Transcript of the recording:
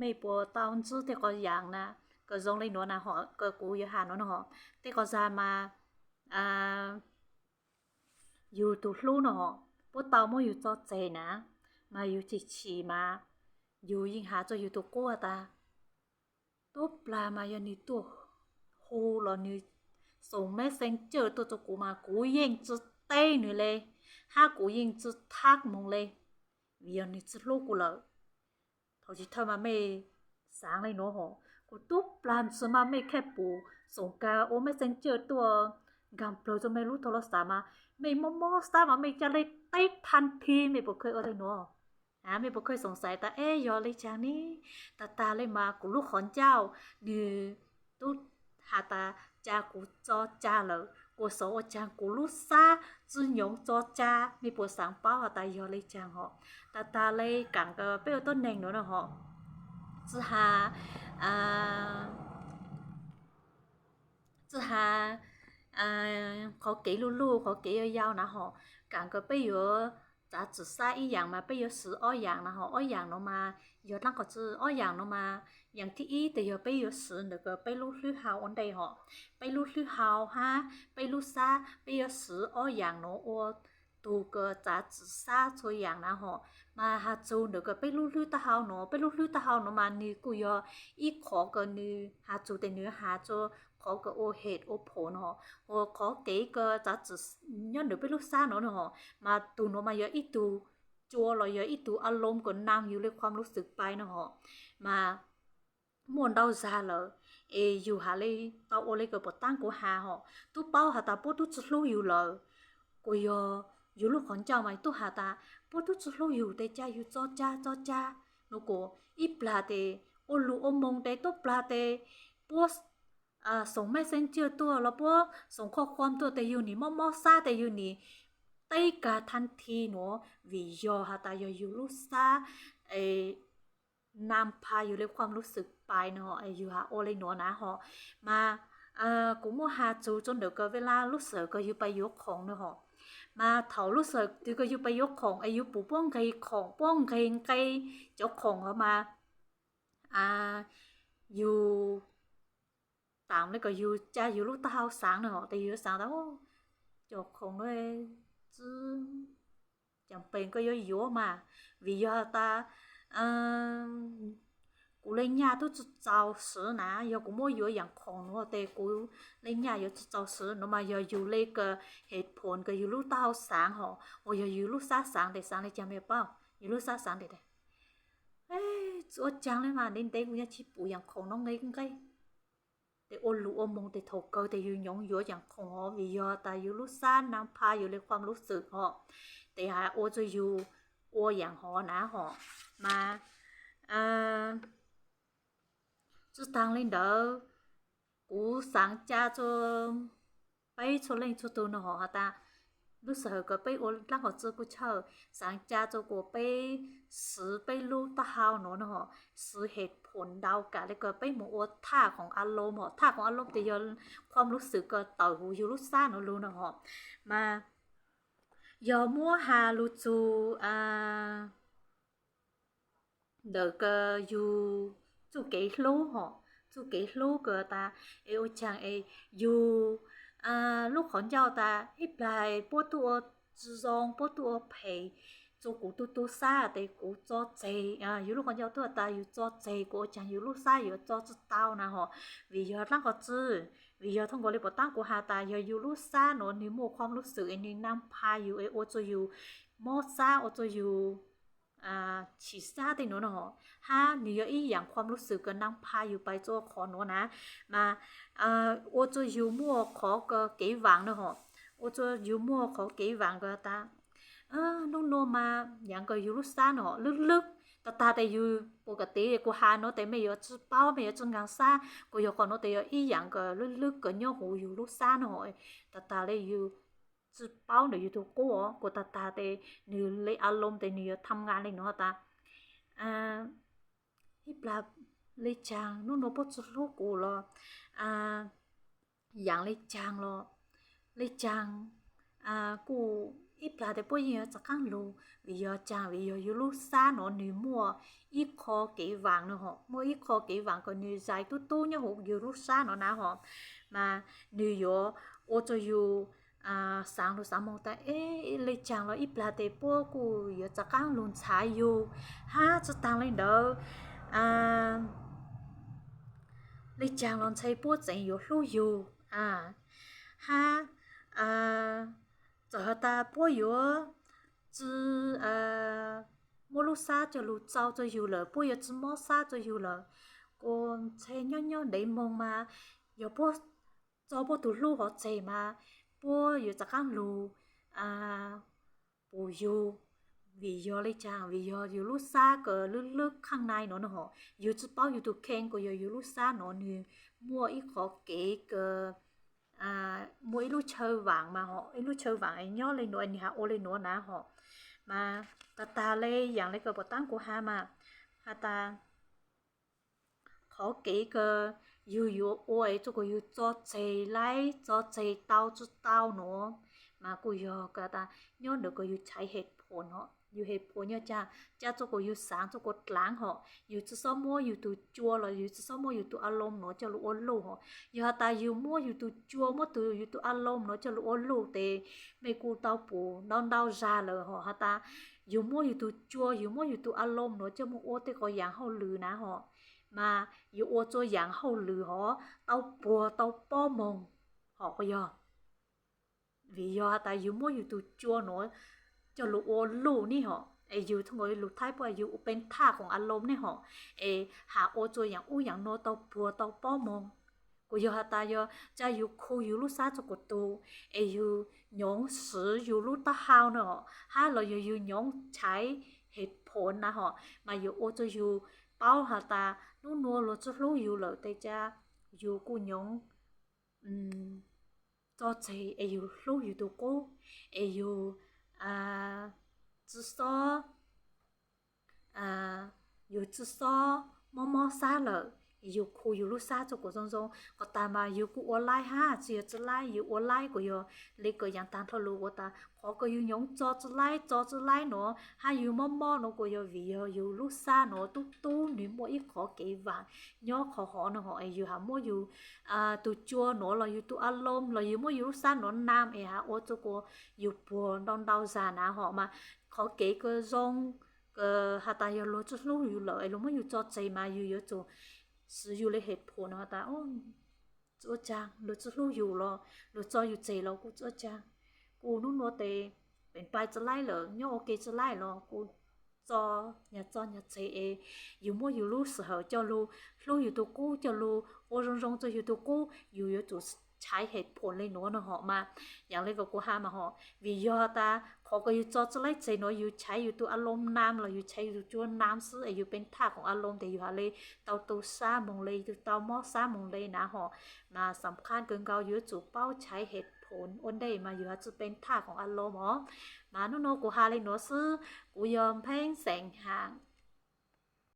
mấy bộ tao chứ thì có dạng nè có giống lấy nó nè họ có cú yêu hà nó nè họ thì có ra mà à อยู่ตุลู่เนาะพวกเตาไม่อยู่จอเจนะมาอยู่จีชีมาอยู่ยิงหาจะอยู่ตัวกัวตาตัวปลามาอย่างนี้ตัว โหเรานี่ส่งแม่เซนเจอตัวจะกูมากูยิงจะเต้หนูเลยห้ากูยิงจะทักมงเลยวิญญาณนี่จะลูกกูเลยเขาจะทำมาไม่สาเลยเนาะหอกูตุ๊บปลาสมาไม่แค่ปูส่งกาโอแม่เซนเจอตัวกำเ của số ở chàng của lúc xa chứ nhóm cho cha mi bộ sáng bao họ tại giờ lấy chàng họ ta ta lấy cảng cái bây giờ tôi nền nữa là họ chứ hà à chứ hà à khó kỹ lu lu khó kỹ ở giao nào họ cảng cái bây giờ จะจุดซาอีอย่างมาไปยอสืออ้อยอย่างนะฮะอ้อยอย่างลงมายอตั้งก็จืออ้อยอย่างลงมา อย่างที่อีแต่ยอไปยอสือเดี๋ยวก็ไปลู่ลื้อเฮาอันใดฮะไปลู่ลื้อเฮาฮะไปลู่ซาไปยอสืออ้อยอย่างเนาะอ้ตูก็จะจุดซาช่วยอย่างนะฮะมาฮาจูเดี๋ยวก็ไปลู่ลื้อตาเฮาเนาะไปลู่ลื้อตาเฮาเนาะมานี่กูยออีขอก็นี่หาจูแต่เนื้อฮาจู cô giờ ít khó cái như hà chú thì như hà cho có cái ô hết ô phổ nó hoặc có cái cái giá trị nhân được biết lúc xa nó nữa mà tụ nó mà giờ ít tụ chua là giờ ít tụ อารมณ์ก็นั่งอยู่ในความรู้สึกไปเนาะมาม่วนเดาซาเลยเออยู่หาเลยเตาโอเลยก็ปตั้งกูหาเหาะตู้เป้าหาตาปุ๊ตู้จะรู้อยู่เลยกูยออยู่ลูกของเจ้าไหมตู้หาตาปุ๊ตู้จะรู้อยู่แต่จ้าอยู่จอจ้าจอจ้านูกูอีปลาเตโอลูโอมงเตตู้ปลาเตปุ๊ อ่าส่ง messenger ตัวแล้วพวกส่งข้อความตัวแต่อยู่นี่มอมอซาแต่อยู่นี่ไต้กาทันทีเนาะวิยอฮาตายอยู่รู้ซาเอนำพาอยู่ในความรู้สึกไปเนาะไออยู่หาโอเลยเนาะนะฮะมาเอ่อกูมัวหาจูจนเดี๋ยวก็เวลารู้สึกก็อยู่ไปยกของเนาะฮะมาเถารู้สึกเดี๋ยวก็อยู่ไปยกของอายุปู่ป้องไกของป้องไกไกเจ้าของเขามาอ่าอยู่ ตามเลยก็อยู่จะอยู่ลูกตาสางหนึ่งแต่อยู่สางแล้วจบองด้วยจื้อจำเป็นก็ย่อยยอะมาวิยาตาเออกูเล่นยาทุกเจ้าสือนะยากูม่วยัวอย่างคงนัวแต่กูเล่นยาอยู่เจ้าสือนมายาอยู่เลยกเหตุผลก็อยู่ลูกตาสางหอโอ้ยอยู่ลูกซาสางแต่สางเลยจำไม่เป้าอยู่ลูกซาสางแต่เอ้ยจวดจังเลยมาเล่นเต้กูยังชิปูอย่างคงน้องเลยกันไง แต่อ้นรู้อมงแต่ถกเกอแต่ยืนยงยัวอย่างของวิยอตาอยู่ลุซ่านน้ำพาอยู่ในความรู้สึกหอแต่หาโอจะอยู่โออย่างหอนะหอมาอ่าจุดทางเล่นเด้อกูสังจ้าจะไปชนเล่นชนตัวหนอหอตา จังเออยู่อ่าลูกของเจ้าตาอีปลายป À, 啊，路很遥的，一来波多之中，波多陪做古都都啥的古做贼啊，有路很遥多的，有做贼古讲有路啥有做知道呢吼，vì à, giờ đang có chữ vì giờ thông qua lấy bộ tăng của hà ta giờ yêu lúc xa nó nếu mua không lúc sự nên nam pa yêu ô cho yêu mua xa ô cho yêu ฉีดซาติโนนะฮะถ้าเนื้ออีอย่างความรู้สึกก็นั่งพาอยู่ไปโจขอโนนะ มาอ่าโอจะยูมัวขอก็เก๋หวังนะฮะโอจะยูมัวขอเก๋หวังก็ตาเออนุ่นมาอย่างก็ยูรู้ซานฮะลึกๆตาตาแต่อยู่ปกติกูหาโนแต่ไม่ยอจะเป้าไม่ยอจะงานซากูยอขอโนแต่ยออีอย่างก็ลึกๆก็ย่อหูอยู่รู้ซานฮะตาตาเลยอยู่ 知包เนี่ยอยู่ตัวกูกูตาตาแต่นี่เลยอารมณ์แต่นี่ทำงานเลยเนาะตาอ่าที่ปลาเลยจางนู่นเราปจะรู้กูหรออ่าอย่างเลยจางหรอเลยจางอ่ากู อีปลาแต่ปุ่ยยจะกั้งลูวิยจางวิยอยู่ลูกซาหนอหนูมัวอีคอเก๋วางเนาะหอมัวอีคอเก๋วางก็หนูใจตู้ตู้เนี่ยหกอยู่ลูกซาหนอนะหอมาหนูอยู่โอจะอยู่ à sáng rồi sáng mong ta ê lấy chàng lo ít là để bố cụ giờ chắc ăn luôn trái yêu ha cho tăng lên đó à lấy chàng luôn chạy bố chạy yêu lu yêu à ha à giờ ta bố yêu chứ à mua lúc xa cho lúc sau cho yêu lợ bố yêu chứ mua xa cho yêu lợ còn chạy nhỏ nhỏ để mong mà giờ bố cho bố tụ lu họ chạy mà po yu chakang lu à bù yu vi do lấy cha, vi do yu lúc xa cờ lúc lúc khang nai, nó nó họ yu chút bao yu tụt khen của yu lúc xa nó nè mua ít khó kể cờ à mua ít lúc chơi vàng mà họ ít lúc chơi vàng ấy nhớ lên nó anh hạ ô lên nó ná họ. Mà ta ta lê dạng lấy cờ bọt tăng của ha mà. Ha ta khó kể cờ 有有爱，这个有做起来，做起到就到喏，嘛古有个哒，有那个有才黑婆喏。อยู่เหตุผลเนี่ยจ้าจ้าตัวก็อยู่สางตัวก็ล้างหออยู่จะซ้อมมัวอยู่ตัวจัวหรออยู่จะซ้อมมัวอยู่ตัวอารมณ์เนาะจะรู้อ้นลูหออยู่หาตาอยู่มัวอยู่ตัวจัวมัวตัวอยู่ตัวอารมณ์เนาะจะรู้อ้นลูเตไม่กูเตาปูนอนดาวจาเลยหอหาตาอยู่มัวอยู่ตัวจัวอยู่มัวอยู่ตัวอารมณ์เนาะจะมัวโอเตก็อย่างเขาลือนะหอ mà yêu ô cho dạng hậu lừ họ tao bùa tao po mông họ có giờ vì do ta yêu mua yêu tụ chua nó cho lũ ô lù ní họ ai yêu thông qua lũ thái bùa yêu bên tha ของอารมณ์นี่ họ ai hạ ô cho dạng u dạng nó tao bùa tao po mông của yêu ta yêu cha yêu khu yêu lúc xa cho của tu ai yêu nhóm sử yêu lúc ta hao nữa ha là yêu yêu nhóm trái hết phồn na họ mà yêu ô cho yêu bao hà ta nó nua lo cho lo yu lo tay cha yu cô nhong um cho chị ai yu lo yu đồ cô ai yu à chỉ so à yu chỉ so mò mò xa lợi 有苦有路啥做过种种，我打嘛有个我来哈，只要只来有我来个哟，那个样单头路我打，我个有用做只来做只来喏，还有么么那个哟为哟有路啥喏，都都你莫一考几万，鸟考好呢吼，哎有还莫有啊，都做喏了有都阿龙了有莫有路啥喏南哎哈，我做过有不弄到啥那吼嘛，考几个种。呃，下大有路做路有路，哎，路么有做贼嘛，有有做。จังหรือจะรู้อยู่หรอหรือจะอยู่เจเรากูจะจังกูนู่นนัวเตเป็นไปจะไล่เหรอย่อโอเคจะไล่หรอกูจอnhà cho nhà chế eอยู่muaอยู่รู้sự hở cho lu luอยู่ตัวกูcho lu ô rong rong choอยู่ตัวกูอยู่อยู่ตัวใช้เหตุผลเลยเนาะเนาะเหาะมาอย่างเลยก็กูห้ามาเหาะวิยอตา เขาก็อยู่จอจะไล่ใจเนาะอยู่ใช้อยู่ตัวอารมณ์น้ำเราอยู่ใช้อยู่จวนน้ำซื้ออยู่เป็นท่าของอารมณ์แต่อยู่หาเลยเตาตัวซ่ามงเลยเตาหม้อซ่ามงเลยนะหอมาสำคัญเกินเกาอยู่จู่เป้าใช้เหตุผลอ้นได้มาอยู่จะเป็นท่าของอารมณ์หอมาโนโนกูหาเลยเนาะซื้อกูยอมแพงแสงห่าง